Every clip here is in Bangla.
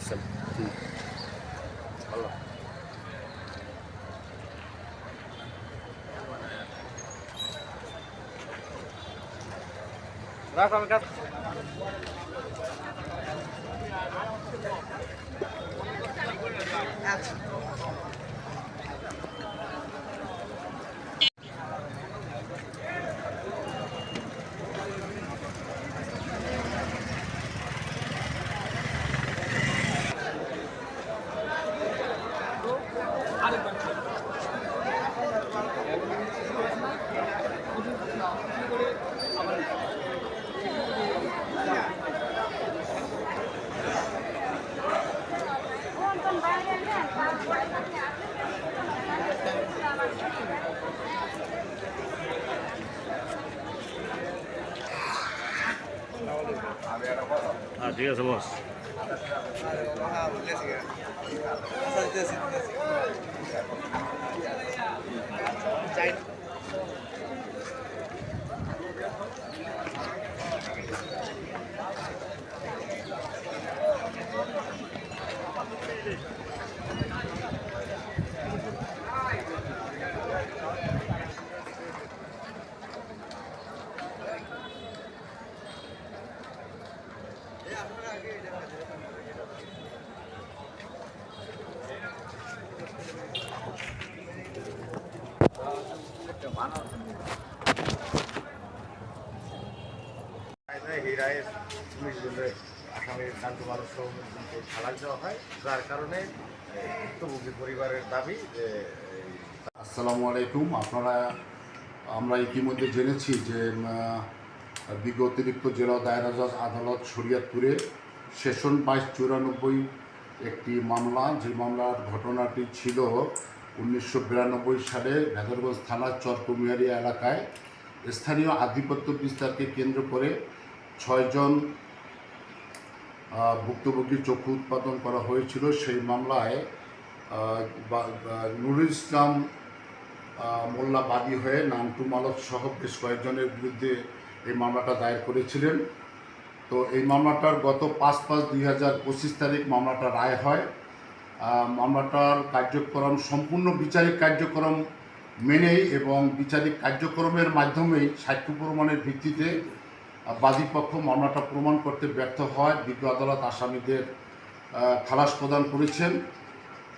আছেন। ভালো। রাখ আমি হ্যাঁ ঠিক আছে বস। হীরায় আসামির কান্ত মানুষ খালাস দেওয়া হয়। যার কারণে ভুক্তভোগী পরিবারের দাবি আসসালামু আলাইকুম। আপনারা, আমরা ইতিমধ্যে জেনেছি যে বিজ্ঞ অতিরিক্ত জেলা দায়রা জজ আদালত শরিয়াতপুরে সেশন বাইশ চুরানব্বই একটি মামলা, যে মামলার ঘটনাটি ছিল উনিশশো বিরানব্বই সালে ভেদরগঞ্জ থানার চরকুমিয়ারি এলাকায় স্থানীয় আধিপত্য বিস্তারকে কেন্দ্র করে ছয়জন ভুক্তভোগী চক্ষু উৎপাদন করা হয়েছিল। সেই মামলায় নুরুল ইসলাম মোল্লা বাদী হয়ে নান্টু মালক সহ বেশ কয়েকজনের বিরুদ্ধে এই মামলাটা দায়ের করেছিলেন। তো এই মামলাটার গত পাঁচ পাঁচ দুই হাজার পঁচিশ তারিখ মামলাটা রায় হয়। মামলাটার কার্যক্রম, সম্পূর্ণ বিচারিক কার্যক্রম মেনেই এবং বিচারিক কার্যক্রমের মাধ্যমেই সাক্ষ্য প্রমাণের ভিত্তিতে বাদীপক্ষ মামলাটা প্রমাণ করতে ব্যর্থ হয় বিজ্ঞ আদালত আসামিদের খালাস প্রদান করেছেন।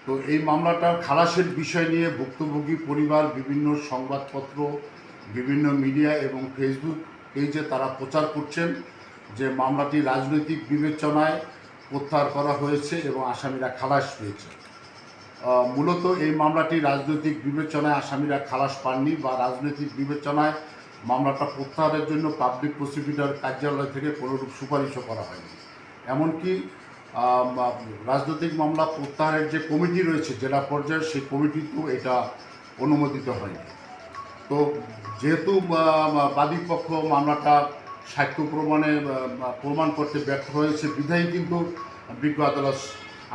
তো এই মামলাটার খালাসের বিষয় নিয়ে ভুক্তভোগী পরিবার, বিভিন্ন সংবাদপত্র, বিভিন্ন মিডিয়া এবং ফেসবুক পেজে তারা প্রচার করছেন যে মামলাটি রাজনৈতিক বিবেচনায় প্রত্যাহার করা হয়েছে এবং আসামিরা খালাস পেয়েছে। মূলত এই মামলাটি রাজনৈতিক বিবেচনায় আসামিরা খালাস পাননি বা রাজনৈতিক বিবেচনায় মামলাটা প্রত্যাহারের জন্য পাবলিক প্রসিকিউটর কার্যালয় থেকে কোনোরূপ সুপারিশও করা হয়নি। এমনকি রাজনৈতিক মামলা প্রত্যাহারের যে কমিটি রয়েছে, জেলা পর্যায়ে সেই কমিটিতেও এটা অনুমোদিত হয়নি। তো যেহেতু বাদীপক্ষ মামলাটা সাক্ষ্য প্রমাণে প্রমাণ করতে ব্যর্থ হয়েছে, বিধায়ী কিন্তু বিজ্ঞ আদালত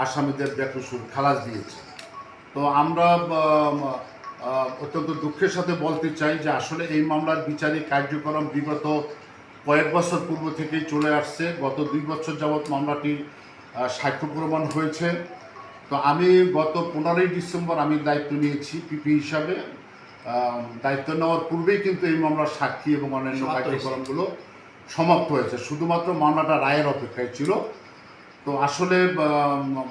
আসামিদের বেকসুর খালাস দিয়েছে। তো আমরা অত্যন্ত দুঃখের সাথে বলতে চাই যে আসলে এই মামলার বিচারিক কার্যক্রম বিগত কয়েক বছর পূর্ব থেকেই চলে আসছে। গত দুই বছর যাবৎ মামলাটি আহ, সাক্ষ্য প্রমাণ হয়েছে। তো আমি গত পনেরোই ডিসেম্বর আমি দায়িত্ব নিয়েছি পিপি হিসাবে। দায়িত্ব নেওয়ার পূর্বেই কিন্তু এই মামলার সাক্ষী এবং অন্যান্য কার্যক্রমগুলো সমাপ্ত হয়েছে। শুধুমাত্র মামলাটা রায়ের অপেক্ষায় ছিল। তো আসলে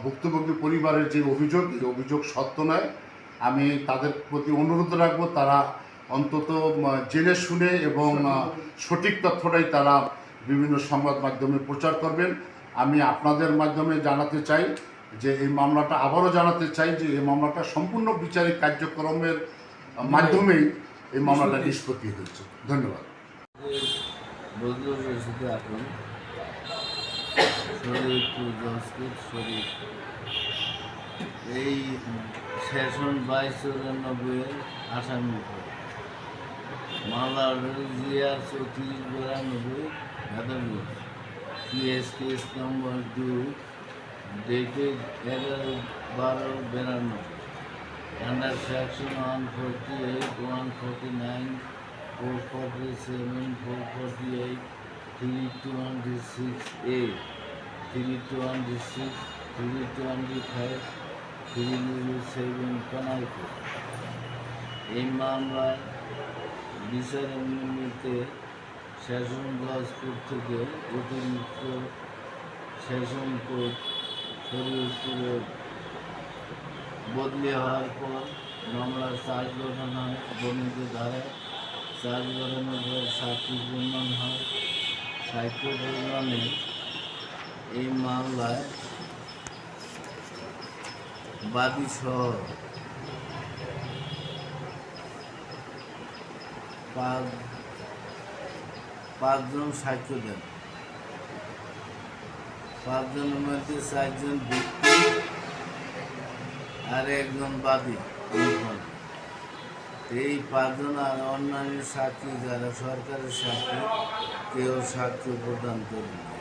ভুক্তভোগী পরিবারের যে অভিযোগ এই অভিযোগ সত্য নয়। আমি তাদের প্রতি অনুরোধ রাখব, তারা অন্তত জেনে শুনে এবং সঠিক তথ্যটাই তারা বিভিন্ন সংবাদ মাধ্যমে প্রচার করবেন। আমি আপনাদের মাধ্যমে জানাতে চাই যে এই মামলাটা আবারও জানাতে চাই যে এই মামলাটা সম্পূর্ণ বিচারিক কার্যক্রমের মাধ্যমেই এই মামলাটা নিষ্পত্তি হয়েছে। ধন্যবাদ। শরীফ টু জসকুট শরীফ এই সেশন বাইশ চৌরানব্বইয়ের আসামি মামলা জিয়ার চৌত্রিশ বিরানব্বই ভেদাবি পিএস কেস নম্বর দু ডেটে এগারো বারো বিরানব্বই under section 148, 149, 447, six 326A. three to one D six, three to one D five, এই মামলায় বিচার নিমিত্তে সেশন জজ কোর্ট থেকে অতিরিক্ত সেশন কোর্ট শরীরপুরে বদলি হওয়ার পর মামলা চার্জ গঠন হয় বর্ণিত ধারায় চার্জ গঠনের পর সাক্ষী প্রমাণ হয় সাক্ষ্য প্রমাণে এই মামলায় বাদী সহ পাঁচ, পাঁচজন সাক্ষ্য দেন পাঁচজনের মধ্যে চারজন ব্যক্তি আর একজন বাদী এই পাঁচজন আর অন্যান্য সাক্ষী যারা সরকারের সাক্ষী কেউ সাক্ষ্য প্রদান করবে।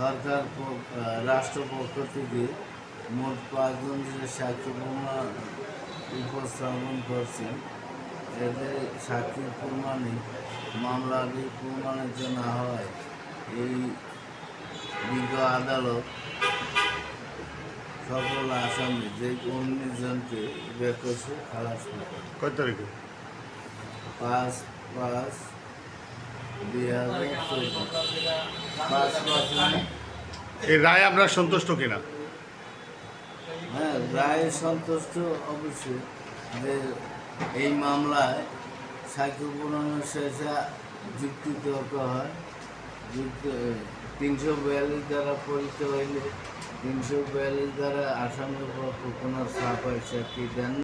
সরকার রাষ্ট্রপক্ষ থেকে মোট পাঁচজন যে সাক্ষী প্রমাণ উপস্থাপন করছেন এদের সাক্ষী প্রমাণে মামলাটি প্রমাণিত না হয়। এই বিজ্ঞ আদালত সকল আসামি যে উনিশ জনকে বেকসে খালাস করে। কয় তারিখে? পাঁচ পাঁচ দুই হাজার চোদ্দ পাঁচ পাঁচ মানে এই রায় আপনার সন্তুষ্ট কিনা? হ্যাঁ রায় সন্তুষ্ট অবশ্যই যে এই মামলায় সাক্ষ্য পুরানোর শেষে যুক্তি তর্ক হয়। যুক্তি তিনশো বিয়াল্লিশ দ্বারা পরিচিত হইলে তিনশো বিয়াল্লিশ দ্বারা আসামের পক্ষ কোনো সাফাই সাক্ষী দেন।